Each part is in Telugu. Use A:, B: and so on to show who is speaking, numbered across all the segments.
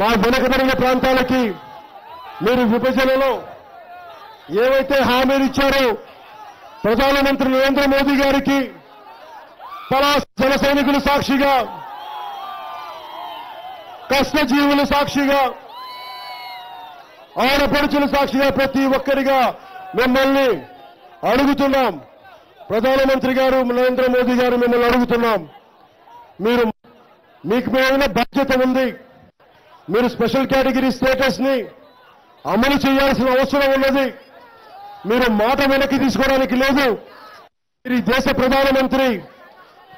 A: మా వెనుకబడిన ప్రాంతాలకి మీరు విభజనలో ఏవైతే హామీలు ఇచ్చారో ప్రధానమంత్రి నరేంద్ర మోదీ గారికి పలాస్ జన సైనికులు సాక్షిగా కష్టజీవులు సాక్షిగా ఆడపడుచులు సాక్షిగా ప్రతి ఒక్కరిగా మిమ్మల్ని అడుగుతున్నాం. ప్రధానమంత్రి గారు నరేంద్ర మోదీ గారు మిమ్మల్ని అడుగుతున్నాం. మీరు మీకు మీద బాధ్యత ఉంది. మీరు స్పెషల్ కేటగిరీ స్టేటస్ని అమలు చేయాల్సిన అవసరం ఉన్నది. మీరు మాట వెనక్కి తీసుకోవడానికి లేదు. మీరు దేశ ప్రధానమంత్రి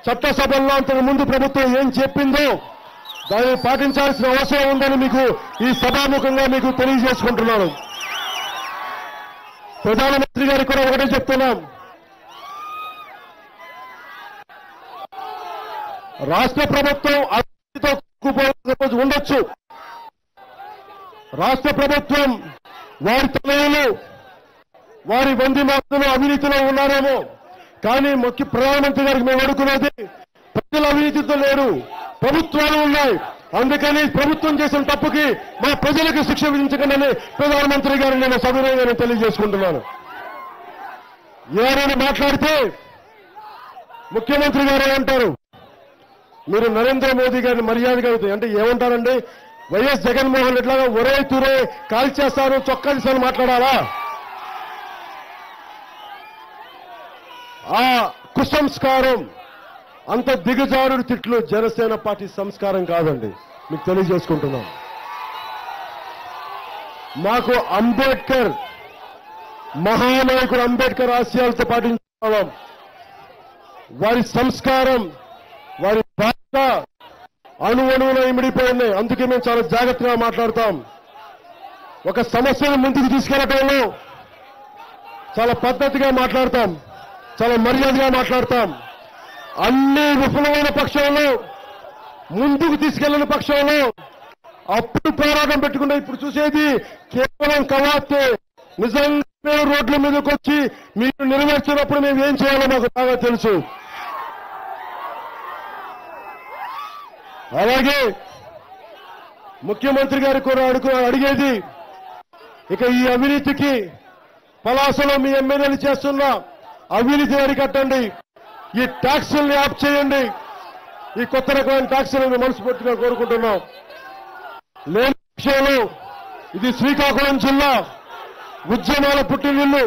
A: చట్టసభల్లో అంతకు ముందు ప్రభుత్వం ఏం చెప్పిందో దాన్ని పాటించాల్సిన అవసరం ఉందని మీకు ఈ సభాముఖంగా మీకు తెలియజేసుకుంటున్నాను. ప్రధానమంత్రి గారికి కూడా ఒకటే చెప్తున్నాం. రాష్ట్ర ప్రభుత్వం అవినీతితో రోజు ఉండొచ్చు. రాష్ట్ర ప్రభుత్వం వారి తనయులు వారి వంది మాత్రమే అవినీతిలో ఉన్నారేమో. కానీ ముఖ్య ప్రధానమంత్రి గారికి మేము అడుగుతున్నది ప్రజలు అవినీతితో లేరు ప్రభుత్వాలు ఉన్నాయి. అందుకని ప్రభుత్వం చేసిన తప్పుకి మా ప్రజలకు శిక్ష విధించకండి ప్రధానమంత్రి గారు నేను సవినయంగా తెలియజేసుకుంటున్నాను. ఎవరైనా మాట్లాడితే ముఖ్యమంత్రి గారు అంటారు మీరు నరేంద్ర మోదీ గారిని మర్యాదగా అవుతాయి అంటే ఏమంటారండి? వైఎస్ జగన్మోహన్ రెడ్డిలాగా ఒరే తురే కాల్చేస్తాను చొక్కా తీసాను మాట్లాడాలా? ఆ కుసంస్కారం అంత దిగజారుడు తిట్లు జనసేన పార్టీ సంస్కారం కాదండి. మీకు తెలియజేసుకుంటున్నాం. మాకు అంబేద్కర్ మహానాయకుడు అంబేద్కర్ ఆశయాలతో పాటించాం వారి సంస్కారం భాష అణు అణువున ఇమిడిపోయింది అందుకే మేము చాలా జాగ్రత్తగా మాట్లాడతాం. ఒక సమస్యను ముందుకు తీసుకెళ్ళటంలో చాలా పద్ధతిగా మాట్లాడతాం. చాలా మర్యాదగా మాట్లాడతాం. అన్ని విఫలమైన పక్షంలో ముందుకు తీసుకెళ్ళిన పక్షంలో అప్పుడు పోరాటం పెట్టుకుంటే ఇప్పుడు చూసేది కేవలం కవాతే. నిజంగా రోడ్ల మీదకి వచ్చి మీరు నెరవేర్చినప్పుడు మేము ఏం చేయాలో మాకు బాగా తెలుసు. అలాగే ముఖ్యమంత్రి గారు కూడా అడుగు అడిగేది ఇక ఈ అవినీతికి పలాసలో మీ ఎమ్మెల్యేలు చేస్తున్న అవినీతి అరికట్టండి ఈ ట్యాక్సుల్ని ఆప్ చేయండి ఈ కొత్త రకమైన ట్యాక్సులను మనస్ఫూర్తిగా కోరుకుంటున్నాం. లేని విషయంలో ఇది శ్రీకాకుళం జిల్లా ఉద్యమాల పుట్టినిల్లు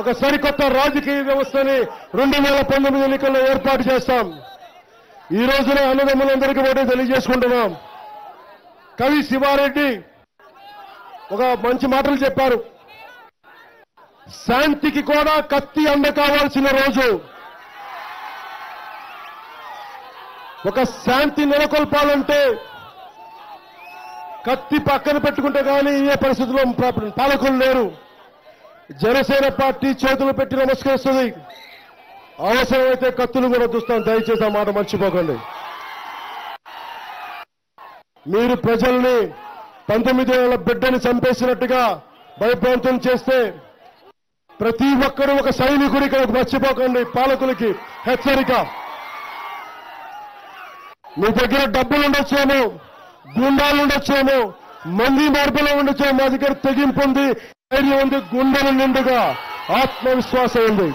A: ఒక సరికొత్త రాజకీయ వ్యవస్థని రెండు వేల పంతొమ్మిది ఎన్నికల్లో ఏర్పాటు చేస్తాం. ఈ రోజున అన్నదమ్ములందరికీ ఒకటే తెలియజేసుకుంటున్నాం. కవి శివారెడ్డి ఒక మంచి మాటలు చెప్పారు. శాంతికి కూడా కత్తి అండ కావాల్సిన రోజు. ఒక శాంతి నెలకొల్పాలంటే కత్తి పక్కన పెట్టుకుంటే కానీ ఏ పరిస్థితుల్లో పాలకులు లేరు. జనసేన పార్టీ చేతులు పెట్టి నమస్కరిస్తుంది. అవసరమైతే కత్తులు కూడా చూస్తాం దయచేసి ఆ మాట మర్చిపోకండి. మీరు ప్రజల్ని పంతొమ్మిది ఏళ్ళ బిడ్డని చంపేసినట్టుగా భయభ్రాంతం చేస్తే ప్రతి ఒక్కరూ ఒక సైనికుడికి మర్చిపోకండి. పాలకులకి హెచ్చరిక. మీ దగ్గర డబ్బులు ఉండొచ్చేమో గుండాలు ఉండొచ్చేమో మంది మార్పులో ఉండొచ్చేమో. మా దగ్గర తెగింపు ఉంది ధైర్యం ఉంది గుండెలు నిండుగా. ఆత్మవిశ్వాసం ఉంది.